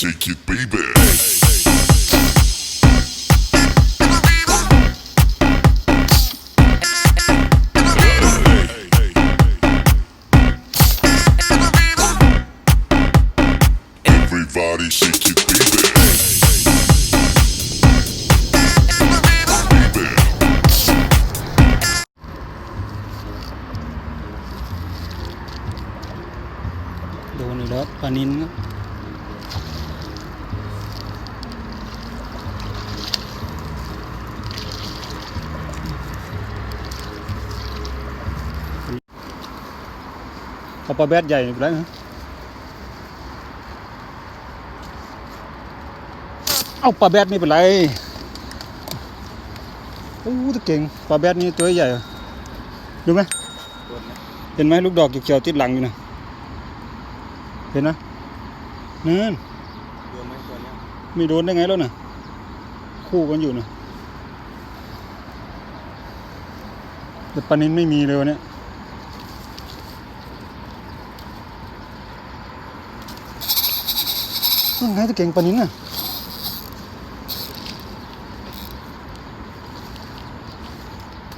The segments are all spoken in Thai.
Everybody shake it, baby. Everybody shake it, baby. Baby. โดนอีกแล้วปลานินครับ เอาปลาแบดใหญ่อีกแล้วนะเอาปลาแบดไม่เป็นไรโอ้ตะเก่งปลาแบดนี่ตัวใหญ่ดูไหมเห็นไหมลูกดอกเขียวๆติดหลังอยู่นะเห็นนะนั่นโดนไหมตัวเนี้ยไม่โดนได้ไงแล้วน่ะคู่กันอยู่นะแต่ปลานินไม่มีเลยวันเนี้ ยนั่นไงจะเก่งปานินน่ะ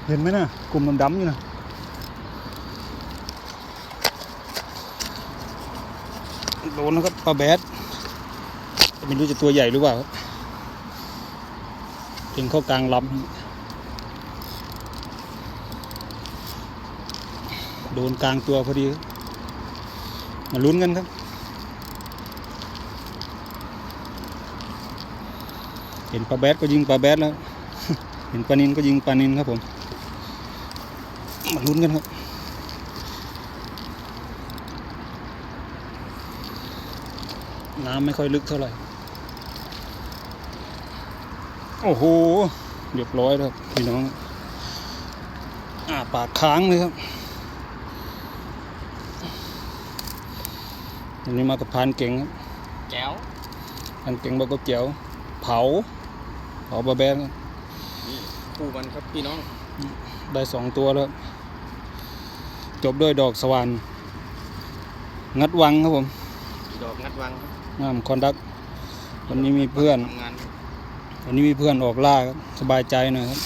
เห็นไหมน่ะกลุ่มดำๆอยู่นะโดนนะครับปลาแบดไม่รู้จะตัวใหญ่หรือเปล่าเก่งเข้ากลางลำโดนกลางตัวพอดี มาลุ้นกันครับ เห็นปลาแบดก็ยิงปลาแบดแล้ว เห็นปลานินก็ยิงปลานินครับผม มาลุ้นกันครับน้ำไม่ค่อยลึกเท่าไหร่ โอ้โหเรียบร้อยแล้วครับพี่น้อง อ่าปากค้างเลยครับวันนี้มากับพรานเก่งครับแก้วพรานเก่งบอกก็เกี่ยวเผา เผาบาแบนครับนี่คู่กันครับพี่น้อง ได้สองตัวแล้ว จบด้วยดอกสวรรค์งัดวังครับผม ดอกงัดวังครับงามคอนดักวันนี้มีเพื่อนทำงานครับวันนี้มีเพื่อนออกล่าครับสบายใจหน่อยครับ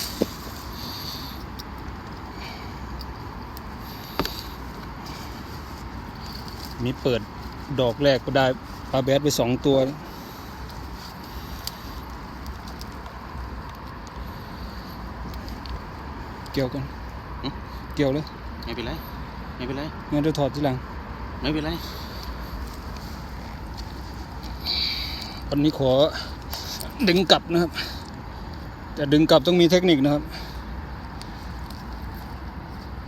นี่เปิดดอกแรกก็ได้ปลาแบดไปสองตัวเกี่ยวกันเกี่ยวเลยไม่เป็นไร ไม่เป็นไร งั้นเดี๋ยวถอดทีหลังไม่เป็นไร วันนี้ขอดึงกลับนะครับ แต่ดึงกลับต้องมีเทคนิคนะครับ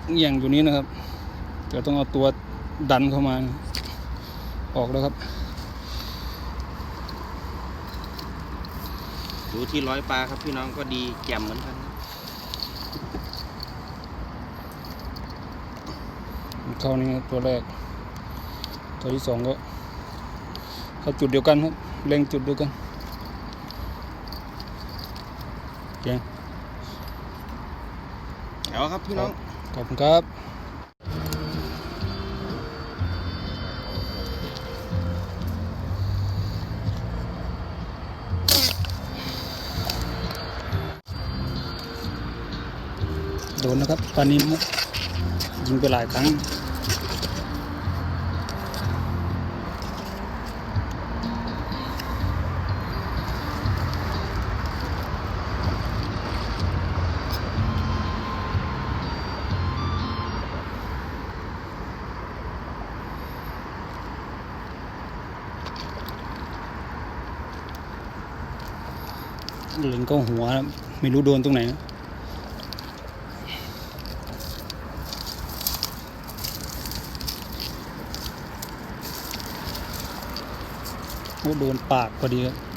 เอียงอยู่นี้นะครับเดี๋ยวต้องเอาตัวดันเข้ามา ออกแล้วครับ ดูที่ร้อยปลาครับพี่น้องก็ดีแจ่มเหมือนกันครั เข้านี่ครับตัวแรก ตัวที่สองก็เข้าจุดเดียวกันครับเล็งจุดเดียวกันเก่งเอาครับพี่น้องขอบคุณครับโดนนะครับปลานินครับยิงไปหลายครั้ง หล็งเข้าหัว ไม่รู้โดนตรงไหนนะโดนปากพอดีครับ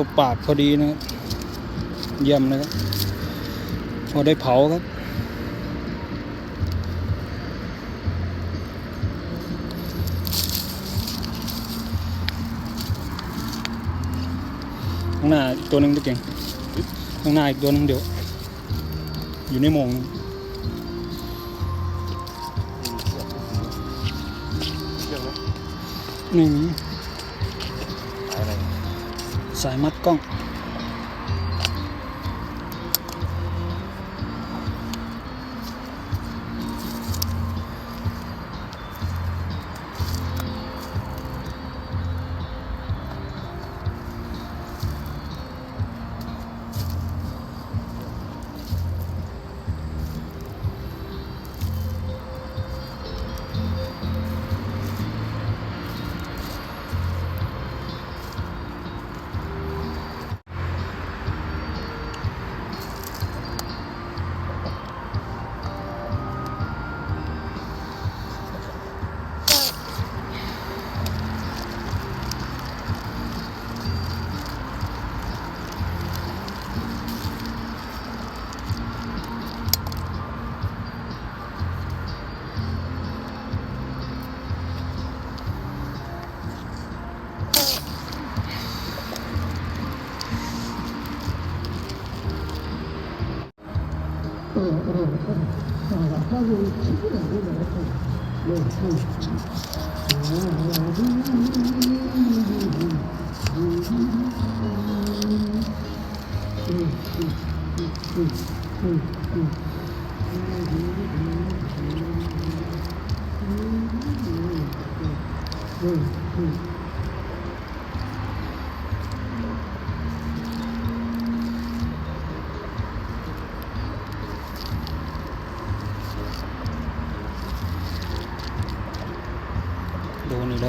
ขาปากพอดีนะครับเยี่ยมนะครับพอได้เผาครับ ข้างหน้าตัวหนึ่งตัวเก่ง ข้างหน้าอีกตัวหนึ่งเดี๋ยว อยู่ในมงนี่ สายมัดกล้อง Hmm.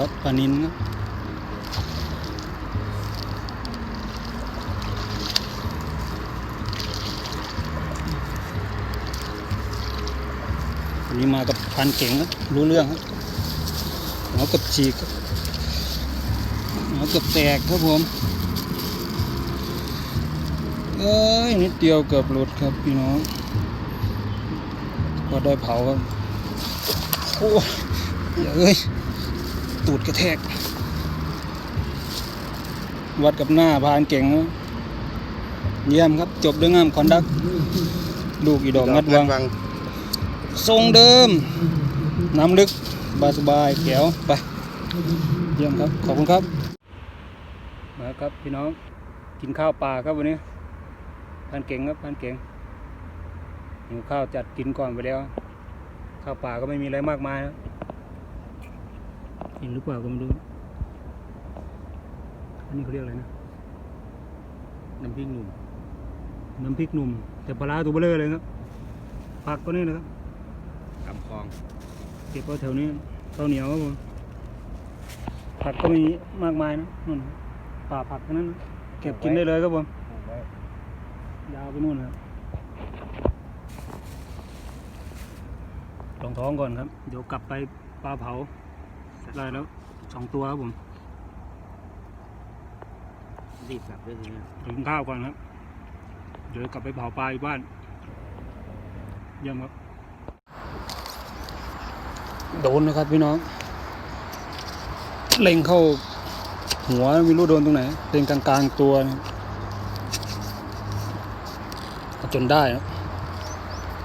โดนอีกแล้วปลานินครับวันนี้มากับพันเก่งครับรู้เรื่องครับหัวกับฉีกครับหัวกับแตกครับผมเอ้ยนิดเดียวเกือบหลุดครับพี่น้องก็ได้เผาครับโอ้ยเอ้ย ตูดกระแทก วัดกับหน้าพานเก่งนะเยี่ยมครับ จบด้วยงามคอนดัก ลูกอีดอกงัดวัง ทรงเดิม น้ำลึก บาสบายแก้วไป เยี่ยมครับ ขอบคุณครับมาครับพี่น้อง กินข้าวปลาครับวันนี้พานเก่งครับพานเก่งหิวข้าวจัดกินก่อนไปแล้ว ข้าวปลาก็ไม่มีอะไรมากมายนะ เห็นหรือเปล่าก็ไม่รู้อันนี้เขาเรียกอะไรนะ น้ำพริกหนุ่ม น้ำพริกหนุ่ม แต่ปลาร้าตัวเบลอเลยครับผักก็นี่นะครับกับคลอง เก็บเอาแถวนี้ข้าวเหนียวครับผมผักก็มีมากมายนะนู่นป่าผักทั้งนั้นนะเก็บกินได้เลยครับผมยาวไปนู่นครับลองท้องก่อนครับ เดี๋ยวกลับไปปลาเผา ได้แล้วสองตัวครับผมรีบกลับด้วยทีเนี้ยกินข้าวก่อนครับ เดี๋ยวกลับไปเผาปลาอยู่บ้านเยี่ยมครับโดนนะครับพี่น้อง เล็งเข้าหัวไม่รู้โดนตรงไหน เล็งกลางๆตัวนะเอาจนได้นะ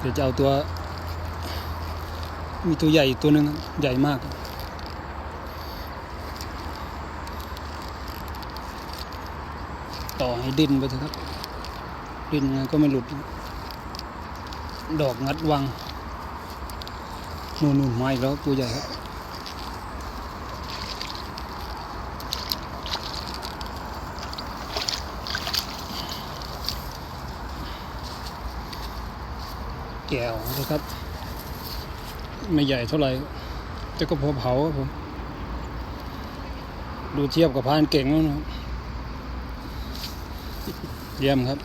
เดี๋ยวจะเอาตัว มีตัวใหญ่อีกตัวหนึ่งครับใหญ่มากครับ ต่อให้ดิ้นไปเถอะครับ ดิ้นก็ไม่หลุด ดอกงัดวังนู่นนู่นมาอีกแล้วตัวใหญ่ครับแก้วนะครับ ไม่ใหญ่เท่าไหร่แต่ก็พอเผาครับผม ดูเทียบกับพานเก่งแล้วนะครับ เยี่ยมครับ